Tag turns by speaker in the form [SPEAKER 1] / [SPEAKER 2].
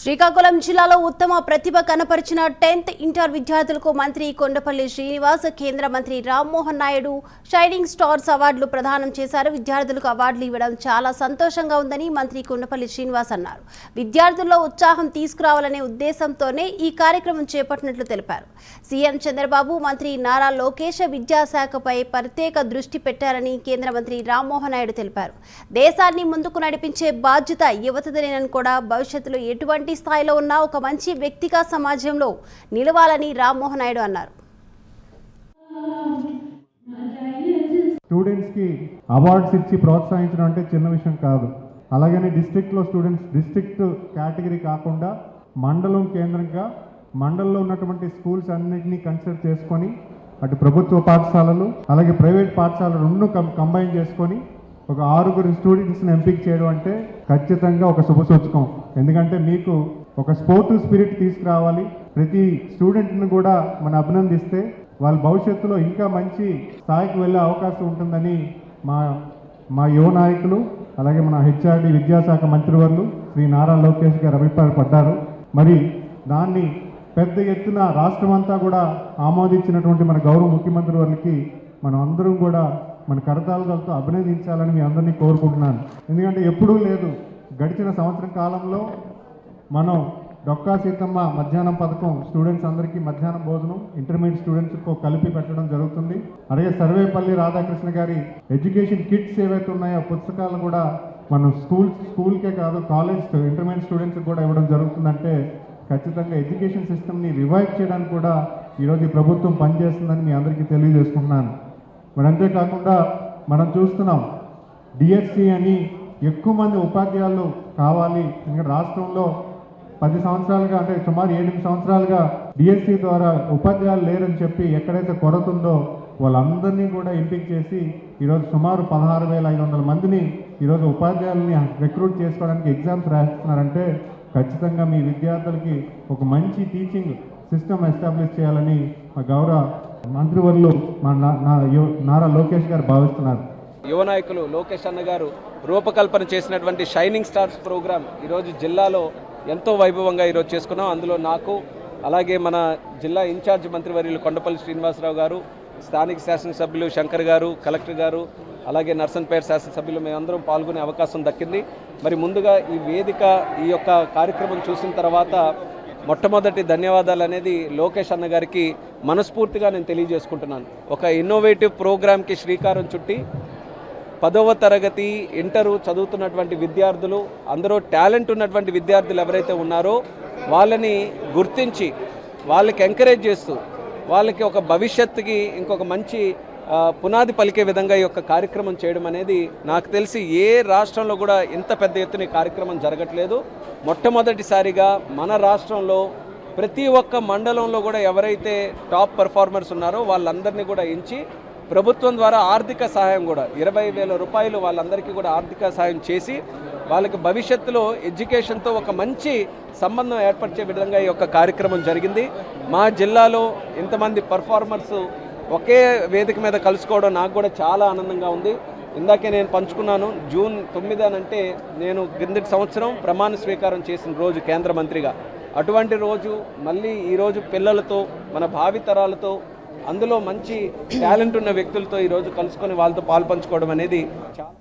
[SPEAKER 1] శ్రీకాకుళం జిల్లాలో ఉత్తమ ప్రతిభ కనపరిచిన tenth inter విద్యార్థులకు మంత్రి కొండపల్లి శ్రీనివాస్ కేంద్ర మంత్రి రామ్మోహన్ నాయుడు షైనింగ్ స్టార్స్ అవార్డులు ప్రదానం చేశారు. విద్యార్థులకు అవార్డులు ఇవ్వడం చాలా సంతోషంగా ఉందని మంత్రి కొండపల్లి శ్రీనివాస్ అన్నారు. విద్యార్థుల్లో ఉత్సాహం తీసుకురావాలనే ఉద్దేశంతోనే ఈ కార్యక్రమం చేపట్టినట్లు తెలిపారు. సీఎం చంద్రబాబు మంత్రి నారా లోకేష్ విద్యాశాఖపై ప్రత్యేక దృష్టి పెట్టారని కేంద్ర మంత్రి రామ్మోహన్ నాయుడు తెలిపారు. దేశాన్ని ముందుకు నడిపించే బాధ్యత యువతదేనని కూడా భవిష్యత్తులో ఎటువంటి స్థాయిలో ఉన్న ఒక మంచి వ్యక్తిగా సమాజంలో నిలవాలని రామ్మోహన్ నాయుడు అన్నారు.
[SPEAKER 2] స్టూడెంట్స్కి అవార్డ్స్ ఇచ్చి ప్రోత్సహించడం అంటే చిన్న విషయం కాదు. అలాగనే డిస్ట్రిక్ట్లో స్టూడెంట్స్ డిస్ట్రిక్ట్ కేటగిరీ కాకుండా మండలం కేంద్రంగా మండలంలో ఉన్నటువంటి స్కూల్స్ అన్నింటినీ కన్సిడర్ చేసుకొని అటు ప్రభుత్వ పాఠశాలలు అలాగే ప్రైవేట్ పాఠశాలలు రెండు కంబైన్ చేసుకొని ఒక ఆరుగురు స్టూడెంట్స్ని ఎంపిక చేయడం అంటే ఖచ్చితంగా ఒక శుభసూచకం ఎందుకంటే మీకు ఒక స్పోర్టివ్ స్పిరిట్ తీసుకురావాలి. ప్రతి స్టూడెంట్ని కూడా మనం అభినందిస్తే వాళ్ళ భవిష్యత్తులో ఇంకా మంచి స్థాయికి వెళ్ళే అవకాశం ఉంటుందని మా మా యువ నాయకులు అలాగే మన హెచ్ఆర్డి విద్యాశాఖ మంత్రివర్లు శ్రీ నారా లోకేష్ గారు అభిప్రాయపడ్డారు. మరి దాన్ని పెద్ద ఎత్తున రాష్ట్రం అంతా కూడా ఆమోదించినటువంటి మన గౌరవ ముఖ్యమంత్రి వారికి మనం అందరం కూడా మన కరతాళాలతో అభినందించాలని మీ అందరినీ కోరుకుంటున్నాను. ఎందుకంటే ఎప్పుడూ లేదు గడిచిన సంవత్సరం కాలంలో మనం డొక్కా సీతమ్మ మధ్యాహ్నం పథకం స్టూడెంట్స్ అందరికీ మధ్యాహ్నం భోజనం ఇంటర్మీడియట్ స్టూడెంట్స్కు కలిపి పెట్టడం జరుగుతుంది. అలాగే సర్వేపల్లి రాధాకృష్ణ గారి ఎడ్యుకేషన్ కిట్స్ ఏవైతే ఉన్నాయో పుస్తకాలు కూడా మనం స్కూల్ స్కూల్కే కాదు కాలేజ్ ఇంటర్మీడియట్ స్టూడెంట్స్కి కూడా ఇవ్వడం జరుగుతుందంటే ఖచ్చితంగా ఎడ్యుకేషన్ సిస్టమ్ని రివైవ్ చేయడానికి కూడా ఈరోజు ప్రభుత్వం పనిచేస్తుందని మీ అందరికీ తెలియజేసుకుంటున్నాను. మరి అంతేకాకుండా మనం చూస్తున్నాం డిఎస్సి అని ఎక్కువ మంది ఉపాధ్యాయులు కావాలి ఎందుకంటే రాష్ట్రంలో పది సంవత్సరాలుగా అంటే సుమారు ఎనిమిది సంవత్సరాలుగా డిఎస్సి ద్వారా ఉపాధ్యాయులు లేరని చెప్పి ఎక్కడైతే కొరత ఉందో వాళ్ళందరినీ కూడా ఎంపిక చేసి ఈరోజు సుమారు పదహారు వేల ఐదు వందల మందిని ఈరోజు ఉపాధ్యాయుల్ని రిక్రూట్ చేసుకోవడానికి ఎగ్జామ్స్ రాస్తున్నారంటే ఖచ్చితంగా మీ విద్యార్థులకి ఒక మంచి టీచింగ్ సిస్టమ్ ఎస్టాబ్లిష్ చేయాలని మా గౌరవ మంత్రివర్యులు నారా లోకేష్ గారు భావిస్తున్నారు.
[SPEAKER 3] యువ నాయకులు లోకేష్ అన్న గారు రూపకల్పన చేసినటువంటి షైనింగ్ స్టార్స్ ప్రోగ్రాం ఈరోజు జిల్లాలో ఎంతో వైభవంగా ఈరోజు చేసుకున్నాం. అందులో నాకు అలాగే మన జిల్లా ఇన్ఛార్జ్ మంత్రివర్యులు కొండపల్లి శ్రీనివాసరావు గారు స్థానిక శాసనసభ్యులు శంకర్ గారు కలెక్టర్ గారు అలాగే నర్సన్పేట శాసనసభ్యులు మేమందరం పాల్గొనే అవకాశం దక్కింది. మరి ముందుగా ఈ వేదిక ఈ యొక్క కార్యక్రమం చూసిన తర్వాత మొట్టమొదటి ధన్యవాదాలు అనేది లోకేష్ అన్న గారికి మనస్ఫూర్తిగా నేను తెలియజేసుకుంటున్నాను. ఒక ఇన్నోవేటివ్ ప్రోగ్రామ్కి శ్రీకారం చుట్టి పదవ తరగతి ఇంటరు చదువుతున్నటువంటి విద్యార్థులు అందరూ టాలెంట్ ఉన్నటువంటి విద్యార్థులు ఎవరైతే ఉన్నారో వాళ్ళని గుర్తించి వాళ్ళకి ఎంకరేజ్ చేస్తూ వాళ్ళకి ఒక భవిష్యత్తుకి ఇంకొక మంచి పునాది పలికే విధంగా ఈ యొక్క కార్యక్రమం చేయడం అనేది నాకు తెలిసి ఏ రాష్ట్రంలో కూడా ఇంత పెద్ద ఎత్తున కార్యక్రమం జరగట్లేదు. మొట్టమొదటిసారిగా మన రాష్ట్రంలో ప్రతి ఒక్క మండలంలో కూడా ఎవరైతే టాప్ పర్ఫార్మర్స్ ఉన్నారో వాళ్ళందరినీ కూడా ఎంచి ప్రభుత్వం ద్వారా ఆర్థిక సహాయం కూడా ఇరవై వేల రూపాయలు వాళ్ళందరికీ కూడా ఆర్థిక సహాయం చేసి వాళ్ళకి భవిష్యత్తులో ఎడ్యుకేషన్తో ఒక మంచి సంబంధం ఏర్పరిచే విధంగా ఈ యొక్క కార్యక్రమం జరిగింది. మా జిల్లాలో ఇంతమంది పర్ఫార్మర్స్ ఒకే వేదిక మీద కలుసుకోవడం నాకు కూడా చాలా ఆనందంగా ఉంది. ఇందాకే నేను పంచుకున్నాను జూన్ తొమ్మిది అని అంటే నేను కిందటి సంవత్సరం ప్రమాణ స్వీకారం చేసిన రోజు కేంద్ర మంత్రిగా. అటువంటి రోజు మళ్ళీ ఈరోజు పిల్లలతో మన భావితరాలతో అందులో మంచి టాలెంట్ ఉన్న వ్యక్తులతో ఈరోజు కలుసుకొని వాళ్ళతో పాలు పంచుకోవడం అనేది చాలా